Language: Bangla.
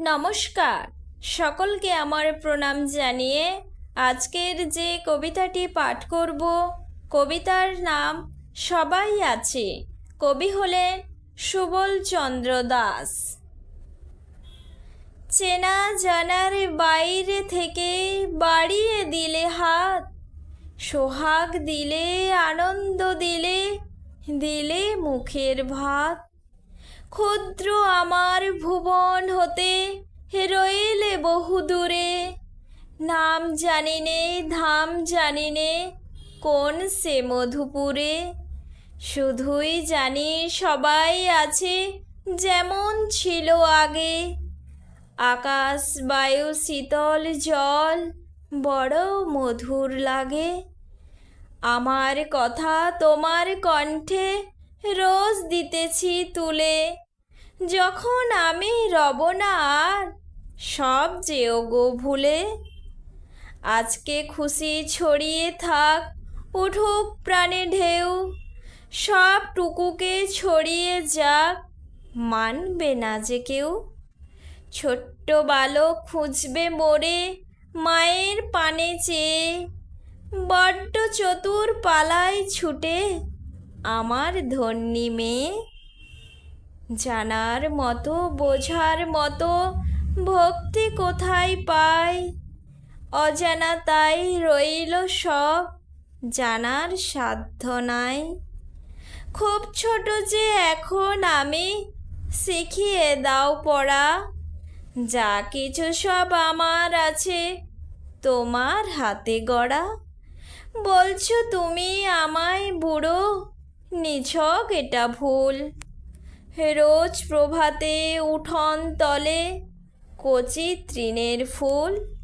নমস্কার। সকলকে আমার প্রণাম জানিয়ে আজকের যে কবিতাটি পাঠ করব, কবিতার নাম সবাই আছে। কবি হলেন সুবল চন্দ্র দাস। চেনা জানার বাইরে থেকে বাড়িয়ে দিলে হাত, সোহাগ দিলে, আনন্দ দিলে দিলে মুখের ভাত। ক্ষুদ্র আমার ভুবন হতে রইলে বহু দূরে। নাম জানিনে, ধাম জানিনে, কোন সে মধুপুরে? শুধুই জানি সবাই আছে যেমন ছিল আগে। আকাশ, বায়ু, শীতল, জল, বড় মধুর লাগে। আমার কথা তোমার কণ্ঠে রোজ দিতেছি তুলে। যখন আমি রব না আর, সব যেও গো ভুলে। আজকে খুশি ছড়িয়ে থাক, উঠুক প্রাণে ঢেউ। সব টুকুকে ছড়িয়ে যাক, মানবে না যে কেউ। ছোট্ট বালক খুঁজবে মোরে, মায়ের পানে চেয়ে। বড্ড চতুর পালায় ছুটে আমার ধন্যী মেয়ে। জানার মতো, বোঝার মতো ভক্তি কোথায় পাই? অজানা তাই রইল সব, জানার সাধ্য নাই। খুব ছোট যে এখন আমি শিখিয়ে দাও পড়া, যা কিছু সব আমার আছে তোমার হাতে গড়া। বলছো তুমি আমায় বুড়ো নিছক এটা ভুল। রোজ প্রভাতে উঠন তলে কচি তৃণের ফুল।